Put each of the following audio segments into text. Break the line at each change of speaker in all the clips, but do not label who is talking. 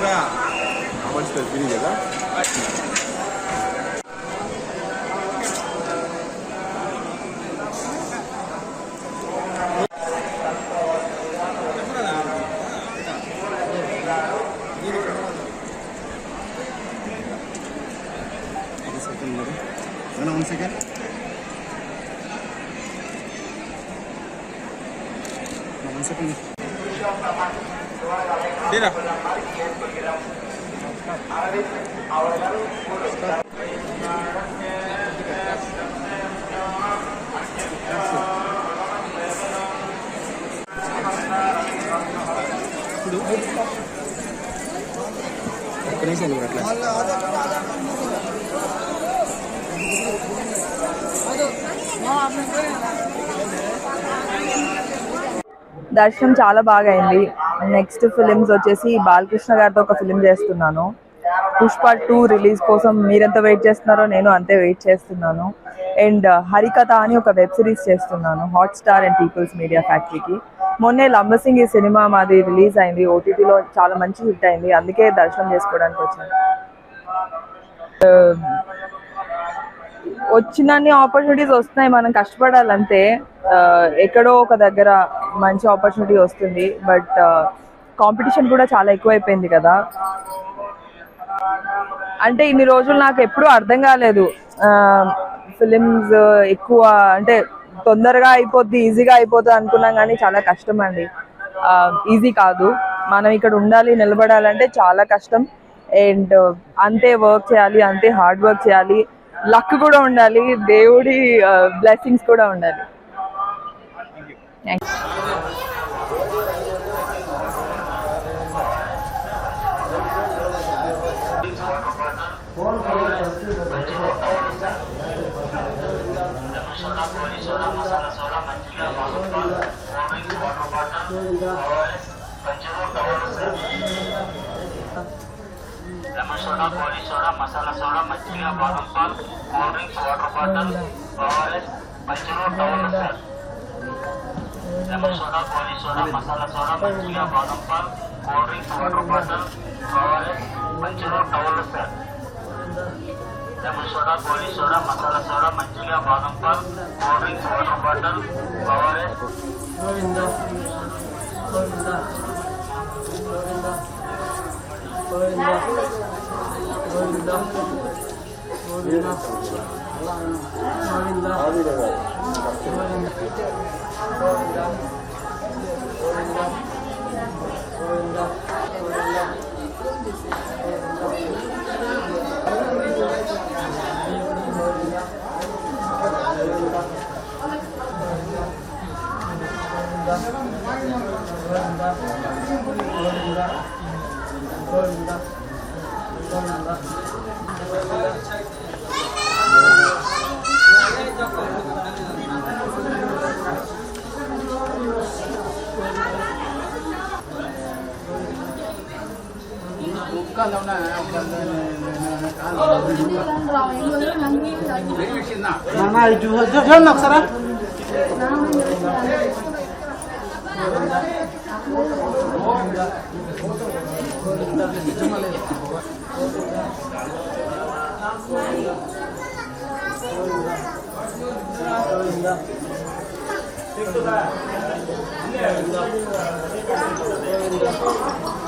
thousand Raya. How much does Vinny get that?
One second. One second. ఒక్క నిమిషం ఉండు అట్లా.
దర్శనం చాలా బాగా అయింది. నెక్స్ట్ ఫిలిమ్స్ వచ్చేసి బాలకృష్ణ గారితో ఒక ఫిలిం చేస్తున్నాను. పుష్ప టూ రిలీజ్ కోసం మీరెంత వెయిట్ చేస్తున్నారో నేను అంతే వెయిట్ చేస్తున్నాను. అండ్ హరికథ అని ఒక వెబ్ సిరీస్ చేస్తున్నాను Hotstar and people's media ఫ్యాక్టరీకి మొన్నే లంబసింగ్ ఈ సినిమా మాది రిలీజ్ అయింది ఓటీటీలో చాలా మంచి హిట్ అయింది అందుకే దర్శనం చేసుకోవడానికి వచ్చాను. వచ్చినన్ని ఆపర్చునిటీస్ వస్తున్నాయి. మనం కష్టపడాలంతే ఎక్కడో ఒక దగ్గర మంచి ఆపర్చునిటీ వస్తుంది. బట్ కాంపిటీషన్ కూడా చాలా ఎక్కువైపోయింది కదా. అంటే ఇన్ని రోజులు నాకు ఎప్పుడూ అర్థం కాలేదు. ఫిలిమ్స్ ఎక్కువ అంటే తొందరగా అయిపోద్ది ఈజీగా అయిపోతుంది అనుకున్నాం కానీ చాలా కష్టం అండి. ఈజీ కాదు. మనం ఇక్కడ ఉండాలి నిలబడాలంటే చాలా కష్టం. అండ్ అంతే వర్క్ చేయాలి అంతే హార్డ్ వర్క్ చేయాలి. లక్ కూడా ఉండాలి దేవుడి బ్లెస్సింగ్స్ కూడా ఉండాలి. Thanks
lemon సోడా కోడి సోడా మసాలా సోడా మజ్జిగ బాదం Paul cool drinks water bottle ORS పంచలో towel sir lemon soda కోడి సోడా మసాలా సోడా మజ్జిగ బాదం Paul cool drinks water bottle ORS పంచలో towel sir lemon soda కోడి సోడా మసాలా సోడా మజ్జిగ బాదం Paul cool drinks water bottle ORS
Bismillah. Govinda. Govinda. Govinda. buka lang
na. Nanay, diyan lang, sarap. Thank you.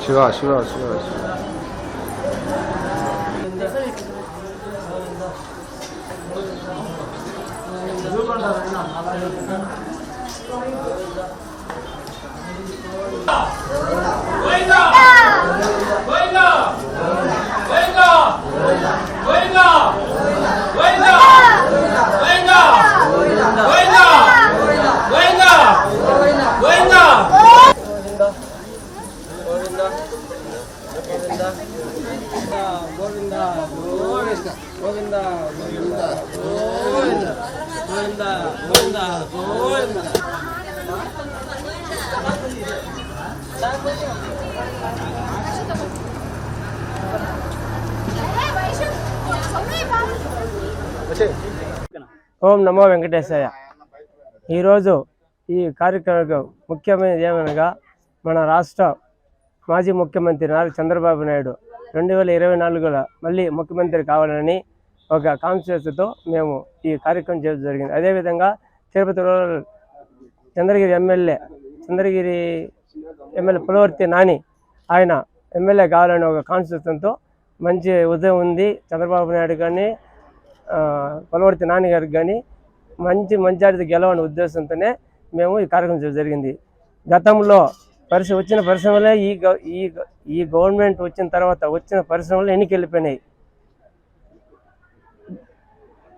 싫어 싫어 싫어 싫어.
ఓం నమో వెంకటేశాయ. ఈరోజు ఈ కార్యక్రమం ముఖ్యమైనది ఏమనగా మన రాష్ట్ర మాజీ ముఖ్యమంత్రి నారా చంద్రబాబు నాయుడు రెండు వేల ఇరవై నాలుగులో మళ్ళీ ముఖ్యమంత్రి కావాలని ఒక కాన్షియస్తో మేము ఈ కార్యక్రమం చేయడం జరిగింది. అదేవిధంగా Tirupati rural Chandragiri MLA Chandragiri MLA Pulivarthi Nani ఆయన ఎమ్మెల్యే కావాలని ఒక కాన్షియస్తో మంచి ఉదయం ఉంది. చంద్రబాబు నాయుడు కానీ ఆ, నాన్నగారికి కానీ మంచి మంచి గెలవని ఉద్దేశంతోనే మేము ఈ కార్యక్రమం జరిగింది. గతంలో పరిశ్రమ వచ్చిన పరిశ్రమలే ఈ గ- ఈ ఈ గవర్నమెంట్ వచ్చిన తర్వాత వచ్చిన పరిశ్రమలు ఎన్నికి వెళ్ళిపోయినాయి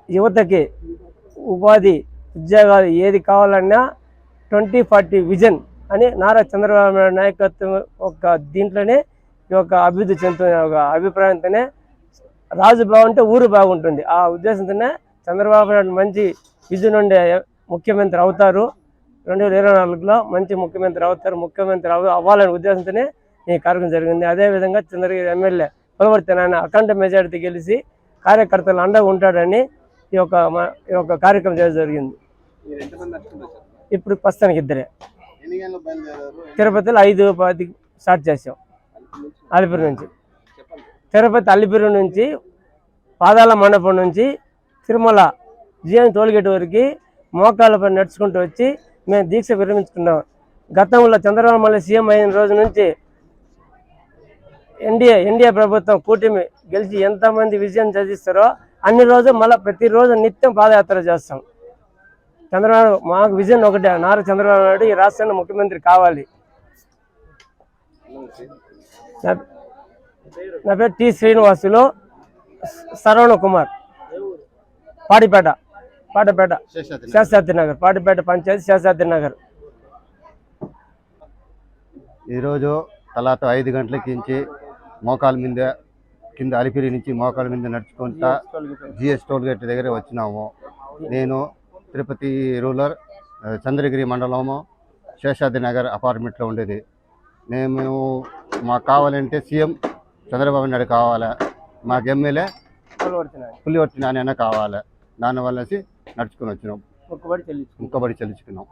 యువతకి ఉపాధి ఉద్యోగాలు ఏది కావాలన్నా ట్వంటీ ఫార్టీ విజన్ అని నారా చంద్రబాబు నాయుడు నాయకత్వం ఒక దీంట్లోనే ఈ యొక్క అభివృద్ధి చెందుతున్న ఒక అభిప్రాయంతోనే రాజు బాగుంటే ఊరు బాగుంటుంది. ఆ ఉద్దేశంతోనే చంద్రబాబు నాయుడు మంచి విజన్ ఉండే ముఖ్యమంత్రి అవుతారు. రెండు వేల ఇరవై నాలుగులో మంచి ముఖ్యమంత్రి అవుతారు. ముఖ్యమంత్రి అవ అవ్వాలనే ఉద్దేశంతోనే ఈ కార్యక్రమం జరిగింది. అదేవిధంగా చంద్రగిరి ఎమ్మెల్యే పులవర్తి నాయన అఖండ మెజారిటీ గెలిచి కార్యకర్తలు అండగా ఉంటాడని ఈ యొక్క ఈ యొక్క కార్యక్రమం చేయడం జరిగింది. ఇప్పుడు ప్రస్తుతానికి ఇద్దరే. తిరుపతిలో ఐదు పది స్టార్ట్ చేసాం అలిపిరి నుంచి. తిరుపతి అల్లిపిరి నుంచి పాదాల మండపం నుంచి తిరుమల జిఎం టోల్గేట్ వరకు మోకాళ్ళపై నడుచుకుంటూ వచ్చి మేము దీక్ష విరమించుకున్నాం. గతంలో చంద్రబాబు మళ్ళీ సీఎం అయిన రోజు నుంచి ఎన్డీఏ ఎన్డీఏ ప్రభుత్వం కూటమి గెలిచి ఎంతమంది విజయం సాధిస్తారో అన్ని రోజు మళ్ళీ ప్రతిరోజు నిత్యం పాదయాత్ర చేస్తాం. చంద్రబాబు మాకు విజయం ఒకటే నారా చంద్రబాబు నాయుడు ఈ రాష్ట్రంలో ముఖ్యమంత్రి కావాలి. నా- పేరు టి శ్రీనివాసులు. సరవణ కుమార్. పాడిపేట. పాటపేట
శేషాద్రి
నగర్. పాటిపేట పంచాయతీ శేషాద్రి నగర్.
ఈరోజు తలాత ఐదు గంటలకి నుంచి మోకాల మీద కింద అలిపిరి నుంచి మోకాల మీద నడుచుకుంటా జిఎస్ టోల్ గేట్ దగ్గర వచ్చినాము. నేను తిరుపతి రూరల్ ఆ, చంద్రగిరి మండలము శేషాద్రి నగర్ అపార్ట్మెంట్లో ఉండేది. మేము మాకు కావాలంటే సీఎం చంద్రబాబు నాయుడు కావాలా? మాకు ఎమ్మెల్యే పులివర్తి నాని కావాలి? దానివల్ల నడుచుకొని వచ్చినాం. ముక్కబడి చెల్లించుకున్నాం.